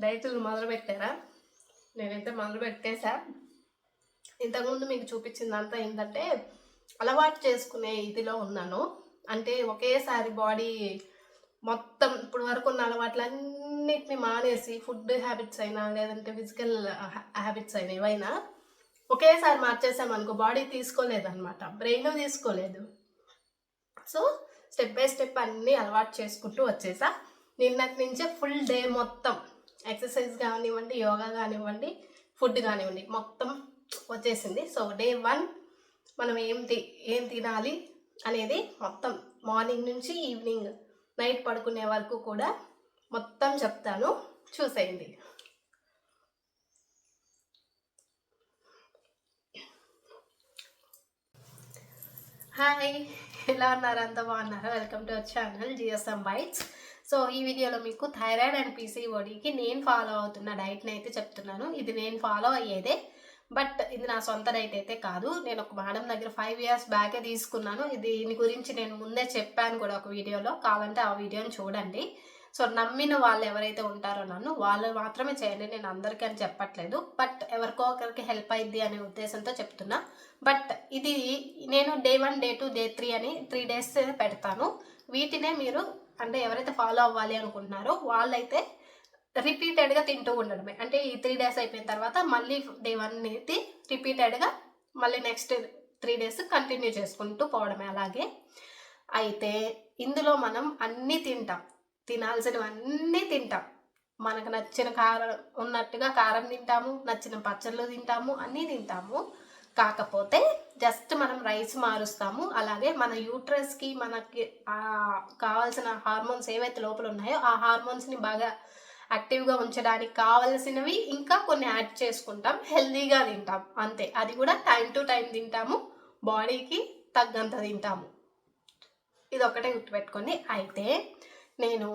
రైతులు మొదలు పెట్టారా? నేనైతే మొదలు పెట్టేశా. ఇంతకుముందు మీకు చూపించిందంతా ఏంటంటే అలవాటు చేసుకునే ఇదిలో ఉన్నాను. అంటే ఒకేసారి బాడీ మొత్తం ఇప్పుడు వరకు ఉన్న అలవాట్లన్నిటిని మానేసి ఫుడ్ హ్యాబిట్స్ అయినా లేదంటే ఫిజికల్ హ్యాబిట్స్ అయినా ఏవైనా ఒకేసారి మార్చేసామనుకో బాడీ తీసుకోలేదన్నమాట. బ్రెయిన్ తీసుకోలేదు. సో స్టెప్ బై స్టెప్ అన్నీ అలవాటు చేసుకుంటూ వచ్చేసా నిన్నటి నుంచే ఫుల్ డే మొత్తం ఎక్సర్సైజ్ కానివ్వండి యోగా కానివ్వండి ఫుడ్ కానివ్వండి మొత్తం వచ్చేసింది. సో డే వన్ మనం ఏం తి ఏం తినాలి అనేది మొత్తం మార్నింగ్ నుంచి ఈవినింగ్ నైట్ పడుకునే వరకు కూడా మొత్తం చెప్తాను. చూసేయండి. హాయ్. ఎలా ఉన్నారు? అంత బాగున్నారు? Welcome to our channel GSM bytes. So ఈ వీడియోలో మీకు థైరాయిడ్ అండ్ పీసీఓడికి నేను ఫాలో అవుతున్న డైట్ని అయితే చెప్తున్నాను. ఇది నేను ఫాలో అయ్యేదే. బట్ ఇది నా సొంత డైట్ అయితే కాదు. నేను ఒక మేడం దగ్గర ఫైవ్ ఇయర్స్ బ్యాకే తీసుకున్నాను. దీని గురించి నేను ముందే చెప్పాను కూడా ఒక వీడియోలో. కావాలంటే ఆ వీడియోని చూడండి. సో నమ్మిన వాళ్ళు ఎవరైతే ఉంటారో నన్ను వాళ్ళు మాత్రమే చేయండి. నేను అందరికీ అని చెప్పట్లేదు. బట్ ఎవరికో ఒకరికి హెల్ప్ అయింది అనే ఉద్దేశంతో చెప్తున్నా. బట్ ఇది నేను day one day two day three అని త్రీ డేస్ పెడతాను. వీటినే మీరు అంటే ఎవరైతే ఫాలో అవ్వాలి అనుకుంటున్నారో వాళ్ళైతే రిపీటెడ్గా తింటూ ఉండడమే. అంటే ఈ త్రీ డేస్ అయిపోయిన తర్వాత మళ్ళీ డే వన్ ఇది రిపీటెడ్గా మళ్ళీ నెక్స్ట్ త్రీ డేస్ కంటిన్యూ చేసుకుంటూ పోవడమే అలాగే. అయితే ఇందులో మనం అన్నీ తింటాం. తినాల్సినవన్నీ తింటాం. మనకు నచ్చిన కారం ఉన్నట్టుగా కారం తింటాము నచ్చిన పచ్చళ్ళు తింటాము అన్నీ తింటాము. కాకపోతే జస్ట్ మనం రైస్ మారుస్తాము. అలాగే మన యూట్రస్కి మనకి కావాల్సిన హార్మోన్స్ ఏవైతే లోపల ఉన్నాయో ఆ హార్మోన్స్ని బాగా యాక్టివ్గా ఉంచడానికి కావలసినవి ఇంకా కొన్ని యాడ్ చేసుకుంటాం. హెల్దీగా తింటాం. అంతే. అది కూడా టైం టు టైం తింటాము. బాడీకి తగ్గంత తింటాము. ఇది ఒకటే గుర్తుపెట్టుకోండి. అయితే నేను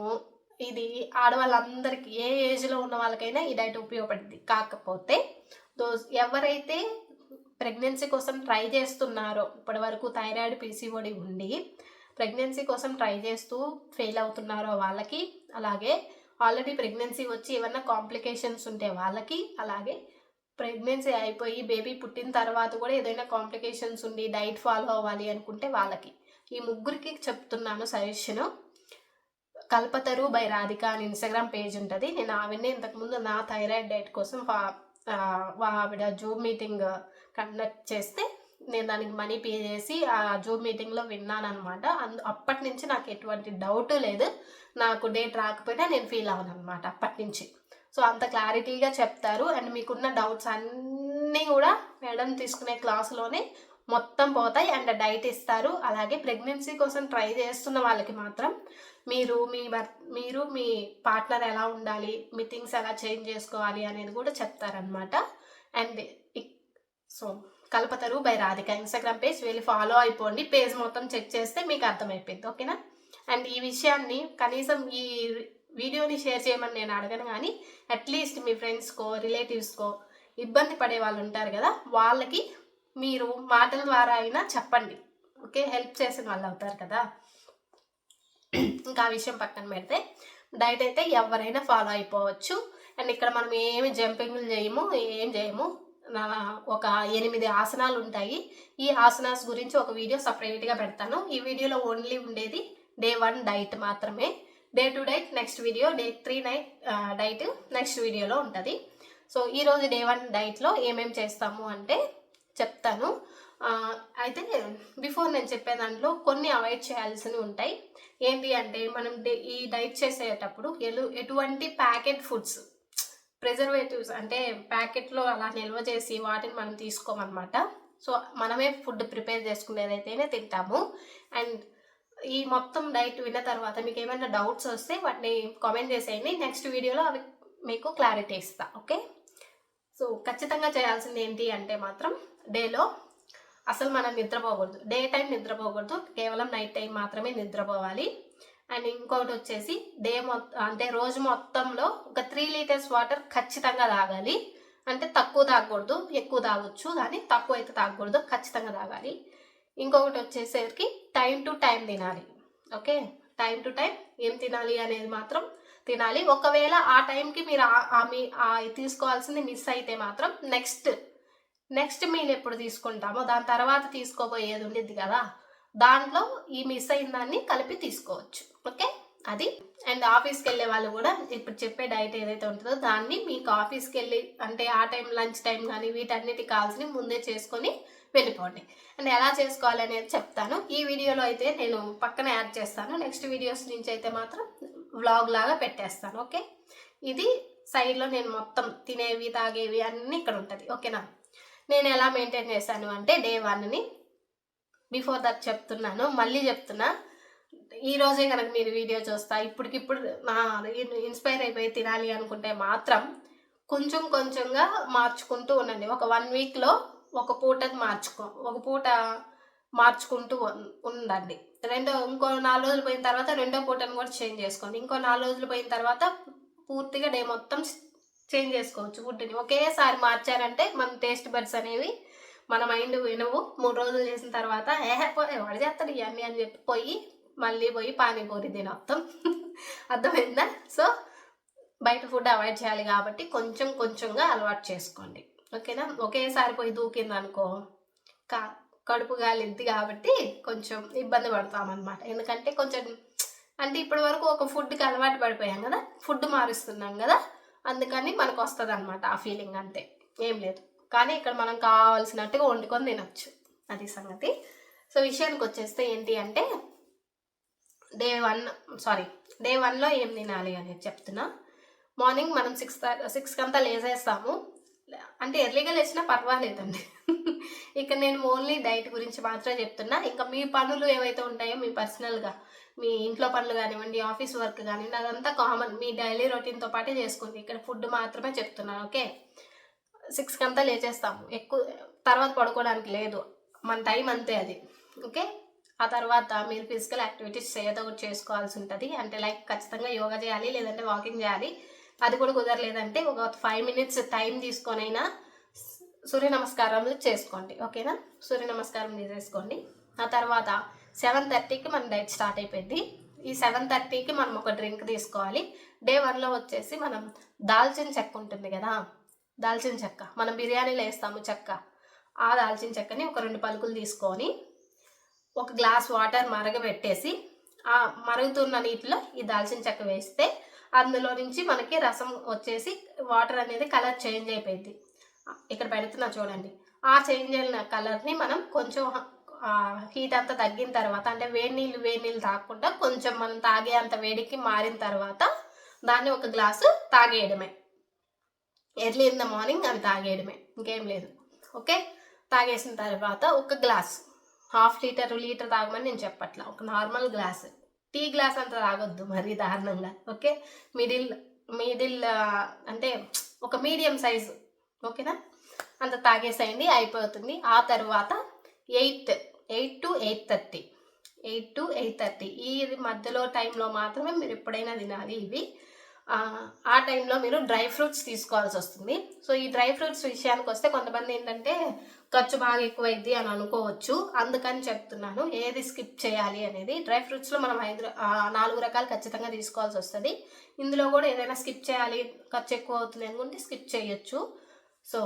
ఇది ఆడవాళ్ళందరికీ ఏ ఏజ్లో ఉన్న వాళ్ళకైనా ఈ డైట్ ఉపయోగపడింది కాకపోతే దోస్ ఎవరైతే ప్రెగ్నెన్సీ కోసం ట్రై చేస్తున్నారో. ఇప్పటి వరకు థైరాయిడ్ పీసీఓడి ఉండి ప్రెగ్నెన్సీ కోసం ట్రై చేస్తూ ఫెయిల్ అవుతున్నారో వాళ్ళకి అలాగే ఆల్రెడీ ప్రెగ్నెన్సీ వచ్చి ఏమన్నా కాంప్లికేషన్స్ ఉంటే వాళ్ళకి అలాగే ప్రెగ్నెన్సీ అయిపోయి బేబీ పుట్టిన తర్వాత కూడా ఏదైనా కాంప్లికేషన్స్ ఉండి డైట్ ఫాలో అవ్వాలి అనుకుంటే వాళ్ళకి. ఈ ముగ్గురికి చెప్తున్నాను సజెషను. కల్పతరు బై రాధిక అని ఇన్స్టాగ్రామ్ పేజ్ ఉంటుంది. నేను ఆవిడనే ఇంతకుముందు నా థైరాయిడ్ డైట్ కోసం ఆవిడ జూమ్ మీటింగ్ కండక్ట్ చేస్తే నేను దానికి మనీ పే చేసి ఆ జూమ్ మీటింగ్లో విన్నాను అనమాట అందు అప్పటి నుంచి నాకు ఎటువంటి డౌట్ లేదు. నాకు డేట్ రాకపోయినా నేను ఫీల్ అవ్వను అనమాట అప్పటి నుంచి. సో అంత క్లారిటీగా చెప్తారు. అండ్ మీకున్న డౌట్స్ అన్నీ కూడా మేడం తీసుకునే క్లాస్లోనే మొత్తం పోతాయి. అండ్ డైట్ ఇస్తారు. అలాగే ప్రెగ్నెన్సీ కోసం ట్రై చేస్తున్న వాళ్ళకి మాత్రం మీరు మీ భర్ మీరు మీ పార్ట్నర్ ఎలా ఉండాలి మీ థింగ్స్ ఎలా చేంజ్ చేసుకోవాలి అనేది కూడా చెప్తారనమాట and so Kalpataru by Radhika. Instagram page వెళ్ళి ఫాలో అయిపోండి. పేజ్ మొత్తం చెక్ చేస్తే మీకు అర్థమైపోయింది ఓకేనా అండ్ ఈ విషయాన్ని కనీసం ఈ వీడియోని షేర్ చేయమని నేను అడగను కానీ అట్లీస్ట్ మీ ఫ్రెండ్స్కో రిలేటివ్స్కో ఇబ్బంది పడే వాళ్ళు ఉంటారు కదా వాళ్ళకి మీరు మాటల ద్వారా అయినా చెప్పండి ఓకే హెల్ప్ చేసిన వాళ్ళు అవుతారు కదా? ఇంకా ఆ విషయం పక్కన పెడితే డైట్ అయితే ఎవరైనా ఫాలో అయిపోవచ్చు. అండ్ ఇక్కడ మనం ఏమి జంపింగ్లు చేయము ఏం చేయము. ఒక ఎనిమిది ఆసనాలు ఉంటాయి. ఈ ఆసనాస్ గురించి ఒక వీడియో సపరేట్గా పెడతాను. ఈ వీడియోలో ఓన్లీ ఉండేది డే వన్ డైట్ మాత్రమే. Day two diet next video day three night diet next వీడియోలో ఉంటుంది. సో ఈరోజు డే వన్ డైట్లో ఏమేం చేస్తాము అంటే చెప్తాను. అయితే బిఫోర్ నేను చెప్పే దాంట్లో కొన్ని అవాయిడ్ చేయాల్సినవి ఉంటాయి. ఏంటి అంటే మనం డే- ఈ డైట్ చేసేటప్పుడు ఎలు ఎటువంటి ప్యాకెట్ ఫుడ్స్ ప్రిజర్వేటివ్స్ అంటే ప్యాకెట్లో అలా నిల్వ చేసి వాటిని మనం తీసుకోమన్నమాట. సో మనమే ఫుడ్ ప్రిపేర్ చేసుకునేదైతేనే తింటాము. అండ్ ఈ మొత్తం డైట్ విన్న తర్వాత మీకు ఏమైనా డౌట్స్ వస్తే వాటిని కామెంట్ చేసేయండి. నెక్స్ట్ వీడియోలో అవి మీకు క్లారిటీ ఇస్తా ఓకే? సో ఖచ్చితంగా చేయాల్సింది ఏంటి అంటే మాత్రం డేలో అసలు మనం నిద్రపోకూడదు. Day time నిద్రపోకూడదు. కేవలం నైట్ టైం మాత్రమే నిద్రపోవాలి. అండ్ ఇంకొకటి వచ్చేసి డే మొత్తం అంటే రోజు మొత్తంలో ఒక త్రీ లీటర్స్ వాటర్ ఖచ్చితంగా తాగాలి. అంటే తక్కువ తాగకూడదు ఎక్కువ తాగొచ్చు కానీ తక్కువ అయితే తాగకూడదు ఖచ్చితంగా తాగాలి. ఇంకొకటి వచ్చేసరికి టైం టు టైం తినాలి. ఓకే? టైం టు టైం ఏం తినాలి అనేది మాత్రం తినాలి. ఒకవేళ ఆ టైంకి మీరు ఆ- మీ తీసుకోవాల్సింది మిస్ అయితే మాత్రం నెక్స్ట్ నెక్స్ట్ మీల్ ఎప్పుడు తీసుకుంటామో దాని తర్వాత తీసుకోబోయేది ఉండేది కదా. దాంట్లో ఈ మిస్ అయిన దాన్ని కలిపి తీసుకోవచ్చు. ఓకే అది. అండ్ ఆఫీస్కి వెళ్ళే వాళ్ళు కూడా ఇప్పుడు చెప్పే డైట్ ఏదైతే ఉంటుందో దాన్ని మీకు ఆఫీస్కి వెళ్ళి అంటే ఆ టైం లంచ్ టైం కానీ వీటన్నిటి కాల్స్ని ముందే చేసుకొని వెళ్ళిపోండి. అండ్ ఎలా చేసుకోవాలి అనేది చెప్తాను. ఈ వీడియోలో అయితే నేను పక్కన యాడ్ చేస్తాను. నెక్స్ట్ వీడియోస్ నుంచి అయితే మాత్రం వ్లాగ్ లాగా పెట్టేస్తాను. ఓకే ఇది సైడ్లో నేను మొత్తం తినేవి తాగేవి అన్నీ ఇక్కడ ఉంటుంది. ఓకేనా నేను ఎలా మెయింటైన్ చేశాను అంటే డే వన్ని బిఫోర్ దట్ చెప్తున్నాను మళ్ళీ చెప్తున్నా. ఈ రోజే కనుక మీరు వీడియో చూస్తా ఇప్పటికిప్పుడు నా ఇన్స్పైర్ అయిపోయి తినాలి అనుకుంటే మాత్రం కొంచెం కొంచెంగా మార్చుకుంటూ ఉండండి. ఒక వన్ వీక్లో ఒక పూట మార్చుకో ఒక పూట మార్చుకుంటూ ఉండండి. రెండో ఇంకో నాలుగు రోజులు పోయిన తర్వాత రెండో పూటను కూడా చేంజ్ చేసుకోండి. ఇంకో నాలుగు రోజులు పోయిన తర్వాత పూర్తిగా డే మొత్తం చేంజ్ చేసుకోవచ్చు ఫుడ్ని. ఒకేసారి మార్చారంటే మన టేస్ట్ బడ్స్ అనేవి మన మైండ్ వినవు. మూడు రోజులు చేసిన తర్వాత ఏహే వాడు చేస్తాడు ఇవన్నీ అని చెప్పి పోయి మళ్ళీ పోయి పానీపూరి తినొస్తాం అర్థమైందా? సో బయట ఫుడ్ అవాయిడ్ చేయాలి కాబట్టి కొంచెం కొంచెంగా అలవాటు చేసుకోండి. ఓకేనా? ఒకేసారి పోయి దూకింది అనుకో కా కడుపు గాలిద్ది కాబట్టి కొంచెం ఇబ్బంది పడతామన్నమాట ఎందుకంటే కొంచెం అంటే ఇప్పటి వరకు ఒక ఫుడ్కి అలవాటు పడిపోయాం కదా? ఫుడ్ మారుస్తున్నాం కదా? అందుకని మనకు వస్తుంది అనమాట ఆ ఫీలింగ్ అంతే. ఏం లేదు. కానీ ఇక్కడ మనం కావాల్సినట్టుగా వండుకొని తినొచ్చు. అది సంగతి. సో విషయానికి వచ్చేస్తే ఏంటి అంటే డే వన్ సారీ డే వన్లో ఏం తినాలి అనేది చెప్తున్నా. మార్నింగ్ మనం సిక్స్ సిక్స్కి అంతా లేసేస్తాము. అంటే ఎర్లీగా లేచినా పర్వాలేదండి. ఇక్కడ నేను ఓన్లీ డైట్ గురించి మాత్రమే చెప్తున్నా. ఇంకా మీ పనులు ఏవైతే ఉంటాయో మీ పర్సనల్గా మీ ఇంట్లో పనులు కానివ్వండి ఆఫీస్ వర్క్ కానివ్వండి అదంతా కామన్. మీ డైలీ రొటీన్తో పాటే చేసుకోండి. ఇక్కడ ఫుడ్ మాత్రమే చెప్తున్నాను ఓకే? సిక్స్కి అంతా లేచేస్తాము. ఎక్కువ తర్వాత పడుకోవడానికి లేదు. మన టైం అంతే అది. ఓకే? ఆ తర్వాత మీరు ఫిజికల్ యాక్టివిటీస్ ఏదో ఒకటి చేసుకోవాల్సి ఉంటుంది. అంటే లైక్ ఖచ్చితంగా యోగా చేయాలి లేదంటే వాకింగ్ చేయాలి. అది కూడా కుదరలేదంటే ఒక ఫైవ్ మినిట్స్ టైం తీసుకొనైనా సూర్య నమస్కారం చేసుకోండి. ఓకేనా? సూర్య నమస్కారం చేసేసుకోండి ఆ తర్వాత సెవెన్ థర్టీకి మన డైట్ స్టార్ట్ అయిపోయింది. ఈ సెవెన్ థర్టీకి మనం ఒక డ్రింక్ తీసుకోవాలి. డే వన్లో వచ్చేసి మనం దాల్చిన చెక్క ఉంటుంది కదా దాల్చిన చెక్క. మనం బిర్యానీలో వేస్తాము చెక్క. ఆ దాల్చిన చెక్కని ఒక రెండు పలుకులు తీసుకొని ఒక గ్లాస్ వాటర్ మరగబెట్టేసి ఆ మరుగుతున్న నీటిలో ఈ దాల్చిన చెక్క వేస్తే అందులో నుంచి మనకి రసం వచ్చేసి వాటర్ అనేది కలర్ చేంజ్ అయిపోయింది. ఇక్కడ పెడుతున్నా చూడండి. ఆ చేంజ్ అయిన కలర్ని మనం కొంచెం హీట్ అంతా తగ్గిన తర్వాత అంటే వేడి నీళ్ళు వేడి నీళ్ళు తాగకుండా కొంచెం మనం తాగే అంత వేడికి మారిన తర్వాత దాన్ని ఒక గ్లాసు తాగేయడమే. ఎర్లీ ఇన్ ద మార్నింగ్ అవి తాగేయడమే. ఇంకేం లేదు. ఓకే? తాగేసిన తర్వాత ఒక గ్లాస్. హాఫ్ లీటర్ లీటర్ తాగమని నేను చెప్పట్లా. ఒక నార్మల్ గ్లాస్. టీ గ్లాస్ అంత తాగొద్దు మరీ దారుణంగా. ఓకే? మిడిల్ మిడిల్ అంటే ఒక మీడియం సైజు. ఓకేనా? అంత తాగేసేయండి అయిపోతుంది. ఆ తర్వాత eight eight to eight thirty. Eight to eight thirty. ఈ మధ్యలో టైంలో మాత్రమే మీరు ఎప్పుడైనా తినాలి ఇవి. ఆ, టైంలో మీరు డ్రై ఫ్రూట్స్ తీసుకోవాల్సి వస్తుంది. సో ఈ డ్రై ఫ్రూట్స్ విషయానికి వస్తే కొంతమంది ఏంటంటే ఖర్చు బాగా ఎక్కువైద్ది అని అనుకోవచ్చు. అందుకని చెప్తున్నాను ఏది స్కిప్ చేయాలి అనేది. డ్రై ఫ్రూట్స్లో మనం ఐదు నాలుగు రకాలు ఖచ్చితంగా తీసుకోవాల్సి వస్తుంది. ఇందులో కూడా ఏదైనా స్కిప్ చేయాలి ఖర్చు ఎక్కువ అవుతుంది అనుకుంటే స్కిప్ చేయొచ్చు. సో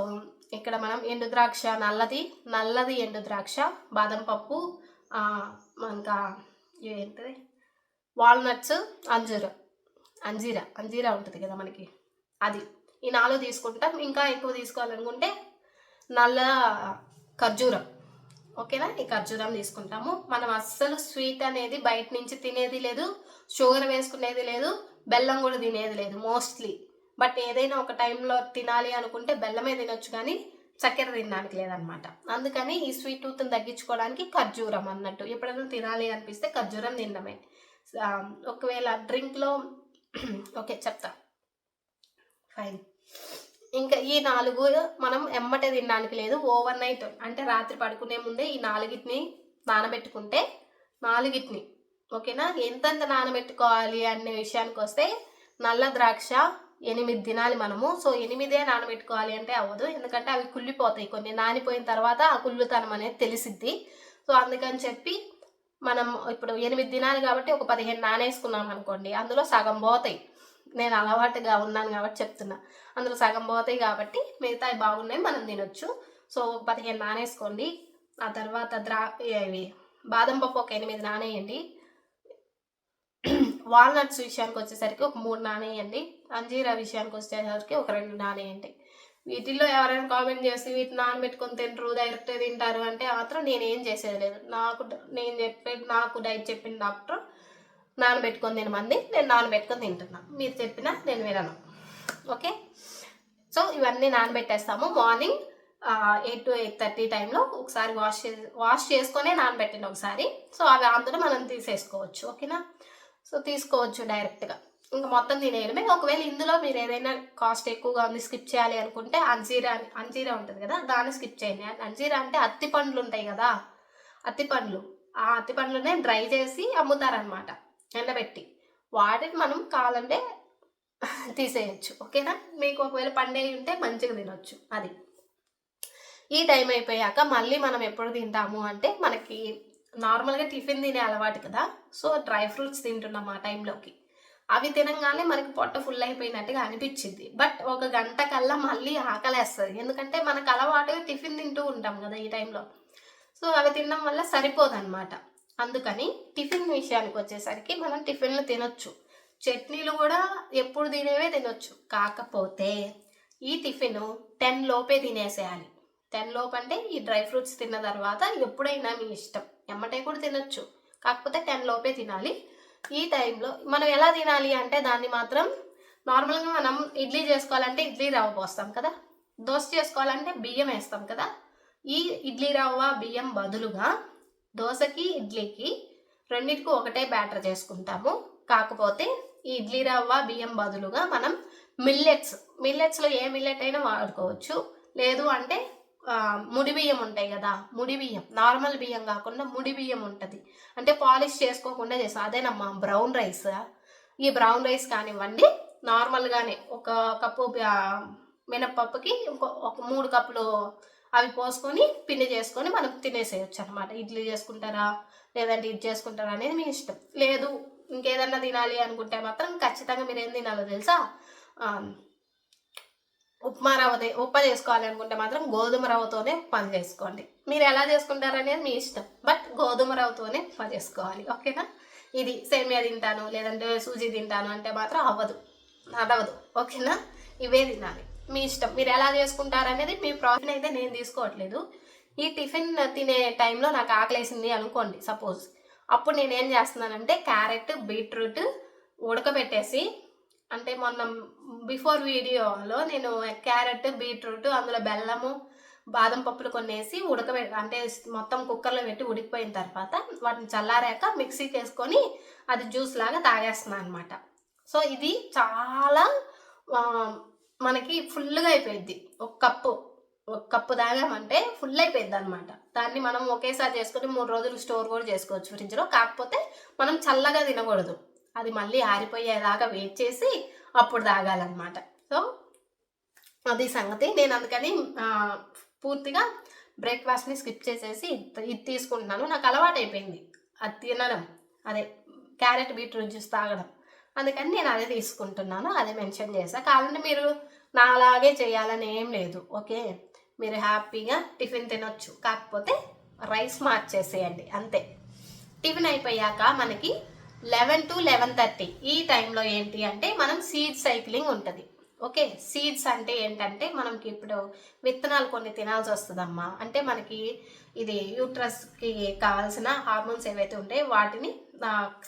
ఇక్కడ మనం ఎండు ద్రాక్ష నల్లది నల్లది ఎండు ద్రాక్ష బాదం పప్పు ఇంకా ఏంటిది వాల్నట్స్ అంజూరు. అంజీరా అంజీరా ఉంటుంది కదా మనకి. అది. ఈ నాలుగు తీసుకుంటాం. ఇంకా ఎక్కువ తీసుకోవాలనుకుంటే నల్ల ఖర్జూరం. ఓకేనా? ఈ ఖర్జూరం తీసుకుంటాము. మనం అస్సలు స్వీట్ అనేది బయట నుంచి తినేది లేదు షుగర్ వేసుకునేది లేదు బెల్లం కూడా తినేది లేదు మోస్ట్లీ. బట్ ఏదైనా ఒక టైంలో తినాలి అనుకుంటే బెల్లమే తినొచ్చు కానీ చక్కెర తినడానికి లేదనమాట. అందుకని ఈ స్వీట్ టూత్ని తగ్గించుకోవడానికి ఖర్జూరం అన్నట్టు. ఎప్పుడైనా తినాలి అనిపిస్తే ఖర్జూరం తినడమే. ఒకవేళ డ్రింక్లో ఓకే చెప్తా. ఫైన్ ఇంకా ఈ నాలుగు మనం ఎమ్మటే తినడానికి లేదు ఓవర్ నైట్ అంటే రాత్రి పడుకునే ముందే ఈ నాలుగిటిని నానబెట్టుకుంటే నాలుగిటిని ఓకేనా? ఎంతెంత నానబెట్టుకోవాలి అనే విషయానికి వస్తే నల్ల ద్రాక్ష ఎనిమిది తినాలి మనము. సో ఎనిమిదే నానబెట్టుకోవాలి అంటే అవ్వదు. ఎందుకంటే అవి కుళ్ళిపోతాయి. కొన్ని నానిపోయిన తర్వాత ఆ కుళ్ళుతనం అనేది తెలిసిద్ది. సో అందుకని చెప్పి మనం ఇప్పుడు ఎనిమిది దినాలు కాబట్టి ఒక పదిహేను నానేసుకున్నాం అనుకోండి అందులో సగం పోతాయి. నేను అలవాటుగా ఉన్నాను కాబట్టి చెప్తున్నా. అందులో సగం పోతాయి కాబట్టి మిగతాయి బాగున్నాయి మనం తినొచ్చు. సో ఒక పదిహేను నానేసుకోండి. ఆ తర్వాత ద్రా ఇవి బాదం పప్పు ఒక ఎనిమిది నానేయండి. వాల్నట్స్ విషయానికి వచ్చేసరికి ఒక మూడు నానేయండి. అంజీరా విషయానికి వచ్చేసరికి ఒక రెండు నానేయండి. వీటిల్లో ఎవరైనా కామెంట్ చేసి వీటిని నానబెట్టుకొని తింటారు డైరెక్ట్ తింటారు అంటే మాత్రం నేనేం చేసేది లేదు. నాకు నేను చెప్పే నాకు డైట్ చెప్పిన డాక్టర్ నానబెట్టుకొని తినమంది నేను నానబెట్టుకొని తింటున్నా. మీరు చెప్పినా నేను వినను. ఓకే? సో ఇవన్నీ నానబెట్టేస్తాము. Morning eight to eight thirty టైంలో ఒకసారి వాష్ చేసి వాష్ చేసుకొనే నానబెట్టండి ఒకసారి. సో అవి అందులో మనం తీసేసుకోవచ్చు. ఓకేనా? సో తీసుకోవచ్చు డైరెక్ట్గా. ఇంకా మొత్తం తినేయడమే. ఒకవేళ ఇందులో మీరు ఏదైనా కాస్ట్ ఎక్కువగా ఉంది స్కిప్ చేయాలి అనుకుంటే అంజీరా అంజీరా ఉంటుంది కదా దాన్ని స్కిప్ చేయండి. అంజీరా అంటే అత్తి పండ్లు ఉంటాయి కదా అత్తి పండ్లు. ఆ అత్తి పండ్లనే డ్రై చేసి అమ్ముతారనమాట ఎండబెట్టి. వాటిని మనం కావాలంటే తీసేయచ్చు. ఓకేనా? మీకు ఒకవేళ పండే ఉంటే మంచిగా తినొచ్చు. అది. ఈ టైం అయిపోయాక మళ్ళీ మనం ఎప్పుడు తింటాము అంటే మనకి నార్మల్గా టిఫిన్ తినే అలవాటు కదా. సో డ్రై ఫ్రూట్స్ తింటున్నాం ఆ టైంలోకి అవి తినగానే మనకి పొట్ట ఫుల్ అయిపోయినట్టుగా అనిపించింది. బట్ ఒక గంట కల్లా మళ్ళీ ఆకలేస్తుంది. ఎందుకంటే మనకు అలవాటుగా టిఫిన్ తింటూ ఉంటాం కదా ఈ టైంలో సో అవి తినడం వల్ల సరిపోదన్నమాట. అందుకని టిఫిన్ విషయానికి వచ్చేసరికి మనం టిఫిన్లు తినొచ్చు. చట్నీలు కూడా ఎప్పుడు తినేవే తినొచ్చు. కాకపోతే ఈ టిఫిన్ టెన్ లోపే తినేసేయాలి. టెన్ లోపు అంటే ఈ డ్రై ఫ్రూట్స్ తిన్న తర్వాత ఎప్పుడైనా మీ ఇష్టం. ఎమ్మటే కూడా తినొచ్చు. కాకపోతే టెన్ లోపే తినాలి. ఈ టైంలో మనం ఎలా తినాలి అంటే దాన్ని మాత్రం నార్మల్గా మనం ఇడ్లీ చేసుకోవాలంటే ఇడ్లీ రవ్వ పోస్తాం కదా. దోశ చేసుకోవాలంటే బియ్యం వేస్తాం కదా. ఈ ఇడ్లీ రవ్వ బియ్యం బదులుగా దోశకి ఇడ్లీకి రెండింటికి ఒకటే బ్యాటర్ చేసుకుంటాము. కాకపోతే ఈ ఇడ్లీ రవ్వ బియ్యం బదులుగా మనం మిల్లెట్స్ మిల్లెట్స్లో ఏ మిల్లెట్ అయినా వాడుకోవచ్చు. లేదు అంటే ముడి బియ్యం ఉంటాయి కదా ముడి బియ్యం. నార్మల్ బియ్యం కాకుండా ముడి బియ్యం ఉంటుంది. అంటే పాలిష్ చేసుకోకుండా చేస్తాం. అదేనమ్మా బ్రౌన్ రైస్? ఈ బ్రౌన్ రైస్ కానివ్వండి నార్మల్గానే ఒక కప్పు మినప్పప్పుకి ఇంకో ఒక మూడు కప్పులు అవి పోసుకొని పిండి చేసుకొని మనం తినేసేయచ్చు అనమాట ఇడ్లీ చేసుకుంటారా లేదంటే ఇది చేసుకుంటారా అనేది మీ ఇష్టం. లేదు ఇంకేదన్నా తినాలి అనుకుంటే మాత్రం ఖచ్చితంగా మీరు ఏం తినాలో తెలుసా? ఉప్మా రవ్వ ఉప్మా చేసుకోవాలి అనుకుంటే మాత్రం గోధుమ రవ్వతోనే ఉప్మా చేసుకోండి. మీరు ఎలా చేసుకుంటారు అనేది మీ ఇష్టం బట్ గోధుమ రవ్వతోనే ఉప్మా చేసుకోవాలి ఓకేనా? ఇది సేమియా తింటాను లేదంటే సూజీ తింటాను అంటే మాత్రం అవ్వదు అదవదు ఓకేనా? ఇవే తినాలి మీ ఇష్టం. మీరు ఎలా చేసుకుంటారనేది మీ ప్రాఫిట్ అయితే నేను తీసుకోవట్లేదు. ఈ టిఫిన్ తినే టైంలో నాకు ఆకలేసింది అనుకోండి సపోజ్. అప్పుడు నేనేం చేస్తున్నానంటే క్యారెట్ బీట్రూట్ ఉడకబెట్టేసి అంటే మొన్న బిఫోర్ వీడియోలో నేను క్యారెట్ బీట్రూట్ అందులో బెల్లము బాదం పప్పులు కొనేసి ఉడకబె అంటే మొత్తం కుక్కర్లో పెట్టి ఉడికిపోయిన తర్వాత వాటిని చల్లారాక మిక్సీకి వేసుకొని అది జ్యూస్ లాగా తాగేస్తున్నాను అనమాట సో ఇది చాలా మనకి ఫుల్గా అయిపోయింది ఒక కప్పు ఒక కప్పు తాగామంటే ఫుల్ అయిపోయింది అనమాట దాన్ని మనం ఒకేసారి చేసుకొని మూడు రోజులు స్టోర్ కూడా చేసుకోవచ్చు ఫ్రిడ్జ్లో. కాకపోతే మనం చల్లగా తినకూడదు. అది మళ్ళీ ఆరిపోయేలాగా వెయిట్ చేసి అప్పుడు తాగాలన్నమాట. సో అది సంగతి. నేను అందుకని పూర్తిగా బ్రేక్ఫాస్ట్ని స్కిప్ చేసేసి ఇది తీసుకుంటున్నాను. నాకు అలవాటు అయిపోయింది అది తినడం. అదే క్యారెట్ బీట్రూట్ జ్యూస్ తాగడం. అందుకని నేను అదే తీసుకుంటున్నాను. అదే మెన్షన్ చేశాను కావాలంటే మీరు నాలాగే చేయాలని ఏం లేదు. ఓకే? మీరు హ్యాపీగా టిఫిన్ తినొచ్చు. కాకపోతే రైస్ మార్చేసేయండి. అంతే. టిఫిన్ అయిపోయాక మనకి లెవెన్ టు లెవెన్ థర్టీ. ఈ టైంలో ఏంటి అంటే మనం సీడ్ సైక్లింగ్ ఉంటుంది. ఓకే? సీడ్స్ అంటే ఏంటంటే మనకి ఇప్పుడు విత్తనాలు కొన్ని తినాల్సి వస్తుందమ్మా. అంటే మనకి ఇది యూట్రస్కి కావాల్సిన హార్మోన్స్ ఏవైతే ఉంటాయో వాటిని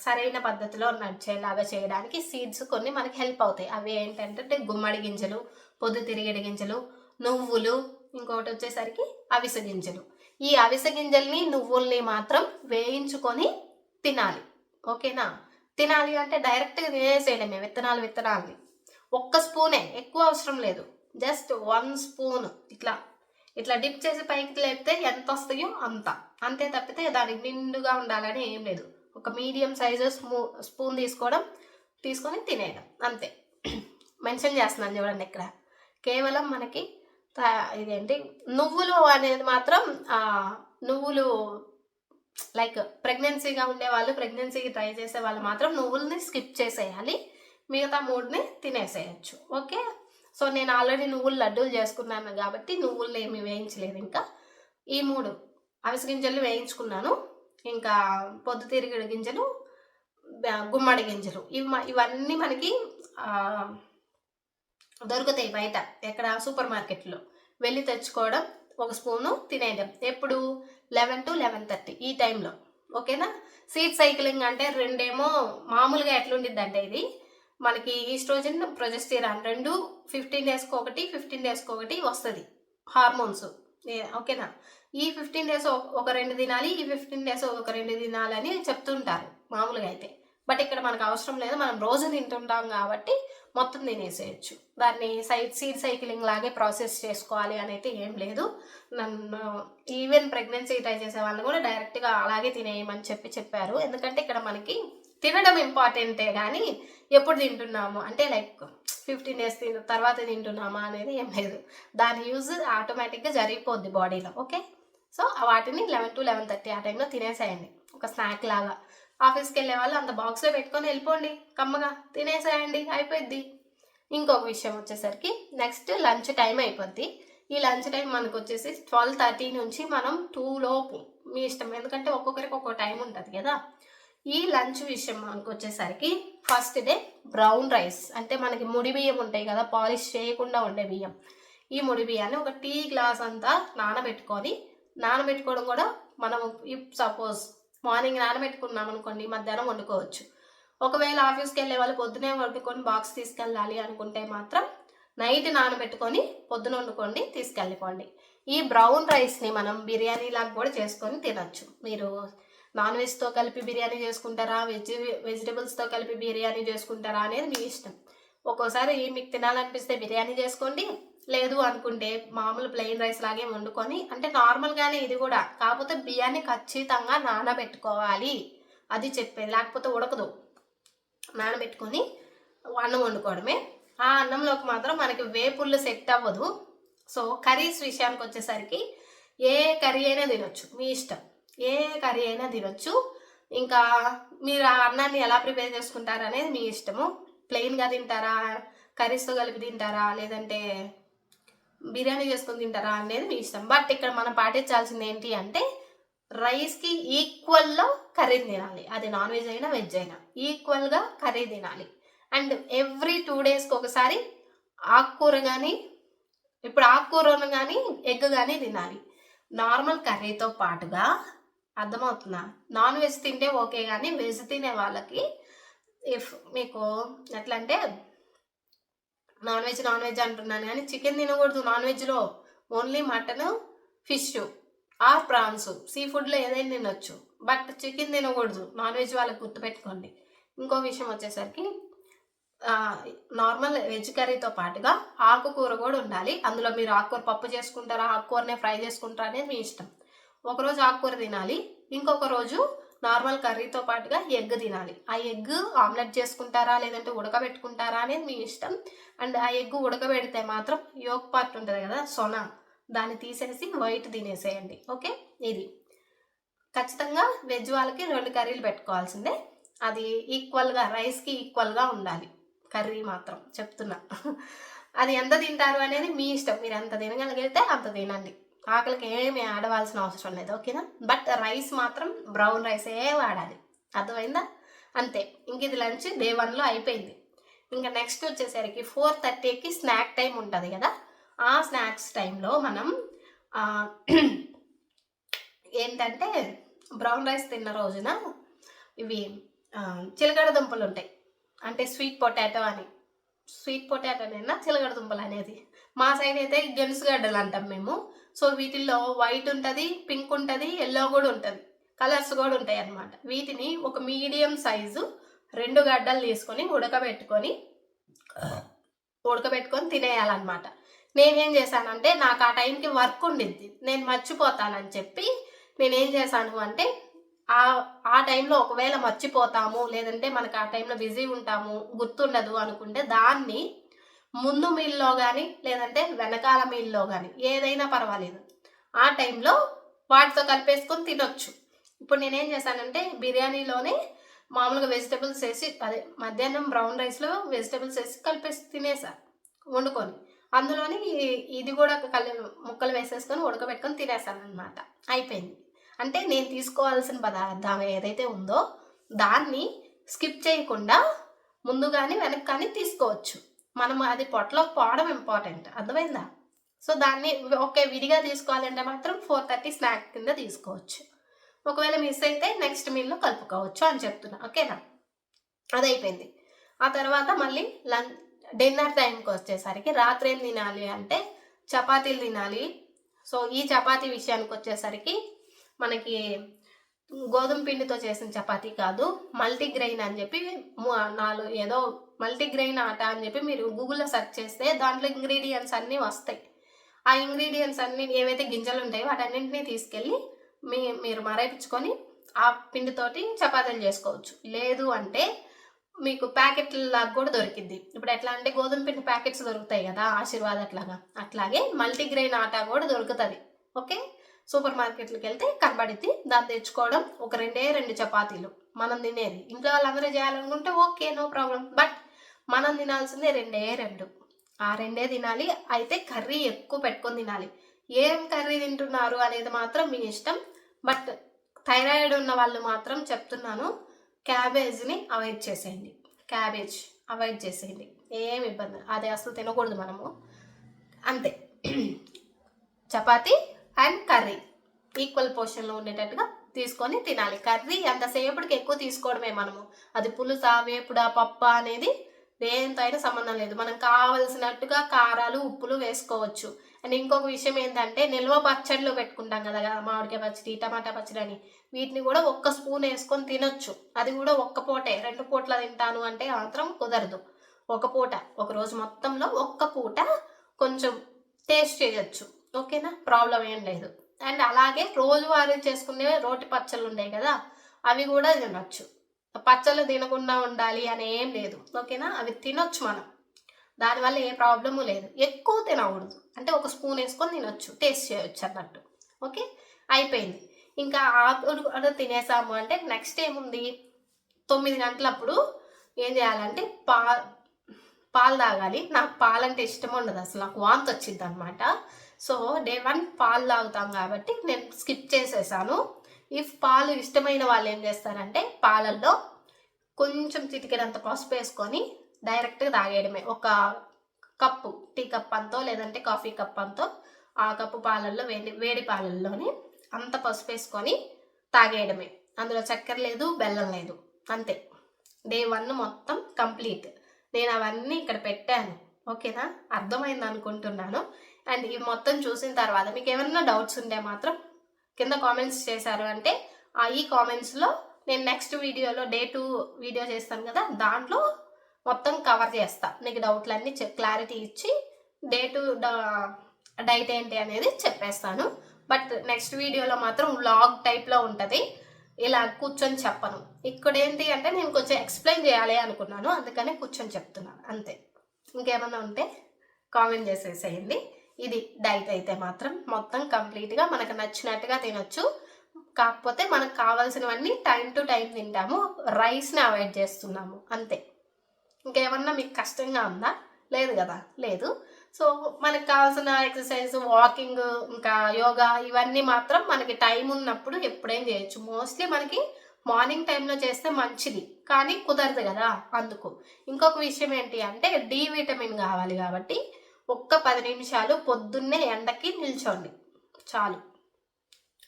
సరైన పద్ధతిలో నడిచేలాగా చేయడానికి సీడ్స్ కొన్ని మనకి హెల్ప్ అవుతాయి. అవి ఏంటంటే గుమ్మడి గింజలు పొద్దుతిరిగడి గింజలు నువ్వులు ఇంకొకటి వచ్చేసరికి అవిసె గింజలు. ఈ అవిసె గింజల్ని నువ్వుల్ని మాత్రం వేయించుకొని తినాలి. ఓకేనా? తినాలి అంటే డైరెక్ట్గా తినేసేయడమే విత్తనాలు విత్తనాలని ఒక్క స్పూనే. ఎక్కువ అవసరం లేదు. Just one spoon. ఇట్లా. ఇట్లా డిప్ చేసి పైకి లేపితే ఎంత వస్తాయో అంత. అంతే తప్పితే దానికి నిండుగా ఉండాలని ఏం లేదు. ఒక మీడియం సైజు స్పూ స్పూన్ తీసుకోవడం తీసుకొని తినేయడం. అంతే. మెన్షన్ చేస్తున్నాను చూడండి ఇక్కడ. కేవలం మనకి ఇదేంటి? నువ్వులు అనేది మాత్రం నువ్వులు లైక్ ప్రెగ్నెన్సీగా ఉండే వాళ్ళు ప్రెగ్నెన్సీకి ట్రై చేసే వాళ్ళు మాత్రం నువ్వుల్ని స్కిప్ చేసేయాలి. మిగతా మూడుని తినేసేయచ్చు. ఓకే? సో నేను ఆల్రెడీ నువ్వులు లడ్డూలు చేసుకున్నాను కాబట్టి నువ్వులు ఏమి వేయించలేదు ఇంకా. ఈ మూడు అవిసె గింజలు వేయించుకున్నాను. ఇంకా పొద్దుతిరిగిడి గింజలు గుమ్మడి గింజలు. ఇవి మ- ఇవన్నీ మనకి దొరుకుతాయి బయట ఎక్కడ సూపర్ మార్కెట్లో. వెళ్ళి తెచ్చుకోవడం ఒక స్పూను తినేయడం. ఎప్పుడు? లెవెన్ టు లెవెన్ థర్టీ ఈ టైంలో. ఓకేనా? సీట్ సైక్లింగ్ అంటే రెండేమో మామూలుగా ఎట్లుండిద్ది అంటే ఇది మనకి ఈస్ట్రోజన్ ప్రొజెస్టిరాన్ రెండు ఫిఫ్టీన్ డేస్కి ఒకటి ఫిఫ్టీన్ డేస్కి ఒకటి వస్తుంది. హార్మోన్స్. ఓకేనా? ఈ ఫిఫ్టీన్ డేస్ ఒక రెండు తినాలి ఈ ఫిఫ్టీన్ డేస్ ఒక రెండు దినాలని చెప్తుంటారు మామూలుగా అయితే. బట్ ఇక్కడ మనకు అవసరం లేదు మనం రోజు తింటుంటాం కాబట్టి మొత్తం తినేసేయచ్చు. దాన్ని సైడ్ సీడ్ సైక్లింగ్ లాగే ప్రాసెస్ చేసుకోవాలి అని అయితే ఏం లేదు. నన్ను ఈవెన్ ప్రెగ్నెన్సీ ట్రై చేసే వాళ్ళు కూడా డైరెక్ట్గా అలాగే తినేయమని చెప్పి చెప్పారు. ఎందుకంటే ఇక్కడ మనకి తినడం ఇంపార్టెంటే కానీ ఎప్పుడు తింటున్నాము? అంటే లైక్ ఫిఫ్టీన్ డేస్ తిన్న తర్వాత తింటున్నామా అనేది ఏం లేదు. దాని యూజ్ ఆటోమేటిక్గా జరిగిపోద్ది బాడీలో. ఓకే? సో వాటిని లెవెన్ టు లెవెన్ థర్టీ ఆ టైంలో తినేసేయండి. ఒక స్నాక్ లాగా. ఆఫీస్కి వెళ్ళే వాళ్ళు అంత బాక్స్లో పెట్టుకొని వెళ్ళిపోండి కమ్మగా. తినేసేయండి అయిపోద్ది ఇంకొక విషయం వచ్చేసరికి నెక్స్ట్ లంచ్ టైం అయిపోద్ది. ఈ లంచ్ టైం మనకు వచ్చేసి ట్వెల్వ్ థర్టీ నుంచి మనం టూ లోపు మీ ఇష్టం. ఎందుకంటే ఒక్కొక్కరికి ఒక్కొక్క టైం ఉంటుంది కదా. ఈ లంచ్ విషయం మనకు వచ్చేసరికి ఫస్ట్ డే బ్రౌన్ రైస్ అంటే మనకి ముడి బియ్యం ఉంటాయి కదా పాలిష్ చేయకుండా ఉండే బియ్యం. ఈ ముడి బియ్యాన్ని ఒక టీ గ్లాస్ అంతా నానబెట్టుకొని నానబెట్టుకోవడం కూడా మనం ఇఫ్ సపోజ్ మార్నింగ్ నానబెట్టుకున్నాం అనుకోండి మధ్యాహ్నం వండుకోవచ్చు. ఒకవేళ ఆఫీస్కి వెళ్ళే వాళ్ళు పొద్దునే వండుకొని బాక్స్ తీసుకెళ్ళాలి అనుకుంటే మాత్రం నైట్ నానబెట్టుకొని పొద్దున వండుకోండి తీసుకెళ్ళిపోండి. ఈ బ్రౌన్ రైస్ని మనం బిర్యానీ లాగా కూడా చేసుకొని తినచ్చు. మీరు నాన్ వెజ్తో కలిపి బిర్యానీ చేసుకుంటారా వెజ్ వెజిటబుల్స్తో కలిపి బిర్యానీ చేసుకుంటారా అనేది మీ ఇష్టం. ఒక్కోసారి మీకు తినాలనిపిస్తే బిర్యానీ చేసుకోండి. లేదు అనుకుంటే మామూలు ప్లెయిన్ రైస్ లాగే వండుకొని అంటే నార్మల్గానే ఇది కూడా కాకపోతే బియ్యాన్ని ఖచ్చితంగా నానబెట్టుకోవాలి. అది చెప్పేది లేకపోతే ఉడకదు. నానబెట్టుకొని అన్నం వండుకోవడమే. ఆ అన్నంలోకి మాత్రం మనకి వేపుళ్ళు సెట్ అవ్వదు. సో కర్రీస్ విషయానికి వచ్చేసరికి ఏ కర్రీ అయినా తినొచ్చు మీ ఇష్టం. ఏ కర్రీ అయినా తినొచ్చు. ఇంకా మీరు ఆ అన్నాన్ని ఎలా ప్రిపేర్ చేసుకుంటారు అనేది మీ ఇష్టము. ప్లెయిన్గా తింటారా? కర్రీస్తో కలిపి తింటారా? లేదంటే బిర్యానీ చేసుకొని తింటారా అనేది మీ ఇష్టం. బట్ ఇక్కడ మనం పాటించాల్సింది ఏంటి అంటే రైస్కి ఈక్వల్లో కర్రీ తినాలి. అది నాన్ వెజ్ అయినా వెజ్ అయినా. ఈక్వల్గా కర్రీ తినాలి. అండ్ ఎవ్రీ టూ డేస్కి ఒకసారి ఆకుకూర కానీ ఇప్పుడు ఆకుకూరను కానీ ఎగ్ కానీ తినాలి. నార్మల్ కర్రీతో పాటుగా అర్థమవుతుందా? నాన్ వెజ్ తింటే ఓకే కానీ వెజ్ తినే వాళ్ళకి ఇఫ్ మీకు ఎట్లా అంటే నాన్ వెజ్ నాన్ వెజ్ అంటున్నాను కానీ చికెన్ తినకూడదు. నాన్ వెజ్లో only mutton fish or prawns. Sea ఫుడ్లో ఏదైనా తినొచ్చు. బట్ చికెన్ తినకూడదు. నాన్ వెజ్ వాళ్ళకి గుర్తుపెట్టుకోండి. ఇంకో విషయం వచ్చేసరికి నార్మల్ వెజ్ కర్రీతో పాటుగా ఆకుకూర కూడా ఉండాలి. అందులో మీరు ఆకుకూర పప్పు చేసుకుంటారా ఆకుకూరనే ఫ్రై చేసుకుంటారా అనేది మీ ఇష్టం. ఒకరోజు ఆకుకూర తినాలి. ఇంకొక రోజు నార్మల్ కర్రీతో పాటుగా ఎగ్ తినాలి. ఆ ఎగ్ ఆమ్లెట్ చేసుకుంటారా లేదంటే ఉడకబెట్టుకుంటారా అనేది మీ ఇష్టం. అండ్ ఆ ఎగ్ ఉడకబెడితే మాత్రం యోక్ పార్ట్ ఉంటుంది కదా సొన. దాన్ని తీసేసి వైట్ తినేసేయండి. ఓకే? ఇది. ఖచ్చితంగా వెజ్ వాళ్ళకి రెండు కర్రీలు పెట్టుకోవాల్సిందే. అది ఈక్వల్గా రైస్కి ఈక్వల్గా ఉండాలి. కర్రీ మాత్రం చెప్తున్నా. అది ఎంత తింటారు అనేది మీ ఇష్టం. మీరు ఎంత తినగలిగితే అంత తినండి. ఆకలికి ఏమి ఆడవలసిన అవసరం లేదు ఓకేనా? బట్ రైస్ మాత్రం బ్రౌన్ రైసే వాడాలి. అర్థమైందా? అంతే. ఇంక ఇది లంచ్ డే వన్లో అయిపోయింది. ఇంకా నెక్స్ట్ వచ్చేసరికి ఫోర్ థర్టీకి స్నాక్ టైం ఉంటుంది కదా? ఆ స్నాక్స్ టైంలో మనం ఏంటంటే బ్రౌన్ రైస్ తిన్న రోజున ఇవి చిలకడ దుంపలు ఉంటాయి. అంటే స్వీట్ పొటాటో అని. స్వీట్ పొటాటోనైనా? చిలకడ దుంపలు అనేది. మా సైడ్ అయితే గెలుసుగడ్డలు అంటాం మేము. సో వీటిల్లో వైట్ ఉంటుంది పింక్ ఉంటుంది ఎల్లో కూడా ఉంటుంది. కలర్స్ కూడా ఉంటాయి అన్నమాట. వీటిని ఒక మీడియం సైజు రెండు గడ్డలు తీసుకొని ఉడకబెట్టుకొని ఉడకబెట్టుకొని తినేయాలన్నమాట. నేనేం చేశానంటే నాకు ఆ టైంకి వర్క్ ఉండిద్ది. నేను మర్చిపోతానని చెప్పి నేనేం చేశాను అంటే ఆ ఆ టైంలో ఒకవేళ మర్చిపోతాము లేదంటే మనకు ఆ టైంలో బిజీ ఉంటాము గుర్తుండదు అనుకుంటే దాన్ని ముందు మీల్లో కానీ లేదంటే వెనకాల మీల్లో కానీ ఏదైనా పర్వాలేదు. ఆ టైంలో వాటితో కలిపేసుకొని తినొచ్చు. ఇప్పుడు నేనేం చేశానంటే బిర్యానీలోనే మామూలుగా వెజిటబుల్స్ వేసి అదే మధ్యాహ్నం బ్రౌన్ రైస్లో వెజిటబుల్స్ వేసి కలిపేసి తినేసా వండుకొని. అందులోని ఇది కూడా కలి ముక్కలు వేసేసుకొని ఉడకబెట్టుకొని తినేసాను అనమాట అయిపోయింది. అంటే నేను తీసుకోవాల్సిన పదార్థం ఏదైతే ఉందో దాన్ని స్కిప్ చేయకుండా ముందుగానే వెనక్కి కానీ తీసుకోవచ్చు. మనం అది పొట్టలో పోవడం ఇంపార్టెంట్ అర్థమైందా? సో దాన్ని ఓకే విడిగా తీసుకోవాలంటే మాత్రం ఫోర్ థర్టీ స్నాక్ కింద తీసుకోవచ్చు. ఒకవేళ మిస్ అయితే నెక్స్ట్ మీల్లో కలుపుకోవచ్చు అని చెప్తున్నా ఓకేనా అది అయిపోయింది ఆ తర్వాత మళ్ళీ లంచ్ డిన్నర్ టైంకి వచ్చేసరికి రాత్రి ఏం తినాలి అంటే చపాతీలు తినాలి. సో ఈ చపాతీ విషయానికి వచ్చేసరికి మనకి గోధుమ పిండితో చేసిన చపాతీ కాదు మల్టీగ్రెయిన్ అని చెప్పి నాలుగు ఏదో మల్టీగ్రెయిన్ ఆట అని చెప్పి మీరు గూగుల్లో సెర్చ్ చేస్తే దాంట్లో ఇంగ్రీడియంట్స్ అన్నీ వస్తాయి. ఆ ఇంగ్రీడియంట్స్ అన్ని ఏవైతే గింజలు ఉంటాయో వాటన్నింటినీ తీసుకెళ్ళి మీ మీరు మరైపించుకొని ఆ పిండితోటి చపాతీలు చేసుకోవచ్చు. లేదు అంటే మీకు ప్యాకెట్ లాగా కూడా దొరికింది ఇప్పుడు ఎట్లా అంటే గోధుమ పిండి ప్యాకెట్స్ దొరుకుతాయి కదా ఆశీర్వాద్ అట్లాగా. అట్లాగే మల్టీగ్రెయిన్ ఆటా కూడా దొరుకుతుంది. ఓకే? సూపర్ మార్కెట్లకు వెళ్తే కనబడిద్ది. దాన్ని తెచ్చుకోవడం ఒక రెండే రెండు చపాతీలు. మనం తినేది. ఇంట్లో వాళ్ళందరూ చేయాలనుకుంటే ఓకే నో ప్రాబ్లం. బట్ మనం తినాల్సిందే రెండే రెండు. ఆ రెండే తినాలి. అయితే కర్రీ ఎక్కువ పెట్టుకొని తినాలి. ఏం కర్రీ తింటున్నారు అనేది మాత్రం మీ ఇష్టం. బట్ థైరాయిడ్ ఉన్న వాళ్ళు మాత్రం చెప్తున్నాను క్యాబేజ్ని అవాయిడ్ చేసేయండి. క్యాబేజ్ అవాయిడ్ చేసేయండి. ఏం ఇబ్బంది. అది అసలు తినకూడదు మనము. అంతే. Chapati and curry. ఈక్వల్ పోర్షన్లో ఉండేటట్టుగా తీసుకొని తినాలి. కర్రీ అంతసేపటికి ఎక్కువ తీసుకోవడమే మనము. అది పులుసా వేపుడా పప్ప అనేది దేంతో అయినా సంబంధం లేదు. మనం కావలసినట్టుగా కారాలు ఉప్పులు వేసుకోవచ్చు. అండ్ ఇంకొక విషయం ఏంటంటే నిల్వ పచ్చడిలో పెట్టుకుంటాం కదా మామిడికాయ పచ్చడి టమాటా పచ్చడి అని. వీటిని కూడా ఒక్క స్పూన్ వేసుకొని తినొచ్చు. అది కూడా ఒక్క పూటే. రెండు పూట్ల తింటాను అంటే మాత్రం కుదరదు. ఒక పూట. ఒక రోజు మొత్తంలో ఒక్క పూట కొంచెం టేస్ట్ చేయొచ్చు. ఓకేనా? ప్రాబ్లం ఏం లేదు. అండ్ అలాగే రోజువారీ చేసుకునే రోటి పచ్చళ్ళు ఉన్నాయి కదా అవి కూడా తినొచ్చు. పచ్చళ్ళు తినకుండా ఉండాలి అని ఏం లేదు. ఓకేనా? అవి తినొచ్చు మనం. దానివల్ల ఏ ప్రాబ్లము లేదు. ఎక్కువ తినకూడదు. అంటే ఒక స్పూన్ వేసుకొని తినొచ్చు. టేస్ట్ చేయొచ్చు అన్నట్టు. ఓకే? అయిపోయింది. ఇంకా ఆకుడు కూడా తినేసాము అంటే నెక్స్ట్ ఏముంది? తొమ్మిది గంటలప్పుడు ఏం చేయాలంటే పా పాలు తాగాలి. నాకు పాలంటే ఇష్టం ఉండదు అసలు. నాకు వాంతి వచ్చింది అనమాట సో డే వన్ పాలు తాగుతాం కాబట్టి నేను స్కిప్ చేసేసాను. ఇఫ్ పాలు ఇష్టమైన వాళ్ళు ఏం చేస్తారంటే పాలల్లో కొంచెం చిటికెడంత పసుపు వేసుకొని డైరెక్ట్గా తాగేయడమే. ఒక కప్పు టీ కప్ అంతో లేదంటే కాఫీ కప్ అంతో ఆ కప్పు పాలల్లో వేడి వేడి పాలల్లోని అంత పసుపు వేసుకొని తాగేయడమే. అందులో చక్కెర లేదు బెల్లం లేదు. అంతే. డే వన్ మొత్తం కంప్లీట్. నేను అవన్నీ ఇక్కడ పెట్టాను. ఓకేనా? అర్థమైంది అనుకుంటున్నాను అండ్ ఇవి మొత్తం చూసిన తర్వాత మీకు ఏమైనా డౌట్స్ ఉంటే మాత్రం కింద కామెంట్స్ చేశారు అంటే ఆ ఈ కామెంట్స్లో నేను నెక్స్ట్ వీడియోలో డే టూ వీడియో చేస్తాను కదా దాంట్లో మొత్తం కవర్ చేస్తా. మీకు డౌట్లన్నీ క్లారిటీ ఇచ్చి డే టు డైట్ ఏంటి అనేది చెప్పేస్తాను. బట్ నెక్స్ట్ వీడియోలో మాత్రం వ్లాగ్ టైప్లో ఉంటుంది. ఇలా కూర్చొని చెప్పను. ఇక్కడ ఏంటి అంటే నేను కొంచెం ఎక్స్ప్లెయిన్ చేయాలి అనుకున్నాను. అందుకనే కూర్చొని చెప్తున్నాను. అంతే. ఇంకేమన్నా ఉంటే కామెంట్ చేసేసేయండి. ఇది డైట్ అయితే మాత్రం మొత్తం కంప్లీట్గా మనకు నచ్చినట్టుగా తినొచ్చు. కాకపోతే మనకు కావాల్సినవన్నీ టైం టు టైం తింటాము. రైస్ని అవాయిడ్ చేస్తున్నాము. అంతే. ఇంకేమన్నా మీకు కష్టంగా ఉందా? లేదు కదా? లేదు. సో మనకు కావాల్సిన ఎక్సర్సైజ్ వాకింగ్ ఇంకా యోగా ఇవన్నీ మాత్రం మనకి టైం ఉన్నప్పుడు ఎప్పుడేం చేయొచ్చు. మోస్ట్లీ మనకి మార్నింగ్ టైంలో చేస్తే మంచిది. కానీ కుదరదు కదా? అందుకు. ఇంకొక విషయం ఏంటి అంటే డి విటమిన్ కావాలి కాబట్టి ఒక్క పది నిమిషాలు పొద్దున్నే ఎండకి నిల్చోండి. చాలు.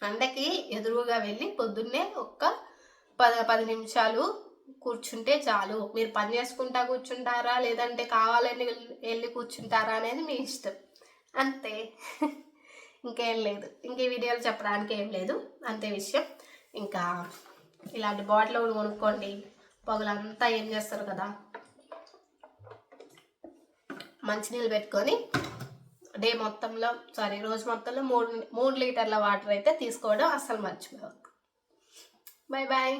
ఎండకి ఎదురుగా వెళ్ళి పొద్దున్నే ఒక్క పది పది నిమిషాలు కూర్చుంటే చాలు. మీరు పని చేసుకుంటా కూర్చుంటారా? లేదంటే కావాలని వెళ్ళి- కూర్చుంటారా అనేది మీ ఇష్టం. అంతే. ఇంకేం లేదు. ఇంకే వీడియోలు చెప్పడానికి ఏం లేదు. అంతే విషయం. ఇంకా ఇలాంటి బాటిల్ కొనుక్కోండి. పొగలంతా ఏం చేస్తారు కదా? మంచినీళ్ళు పెట్టుకొని డే మొత్తంలో సారీ రోజు మొత్తంలో మూడు మూడు లీటర్ల వాటర్ అయితే తీసుకోవడం అస్సలు మర్చిపోవద్దు. Bye bye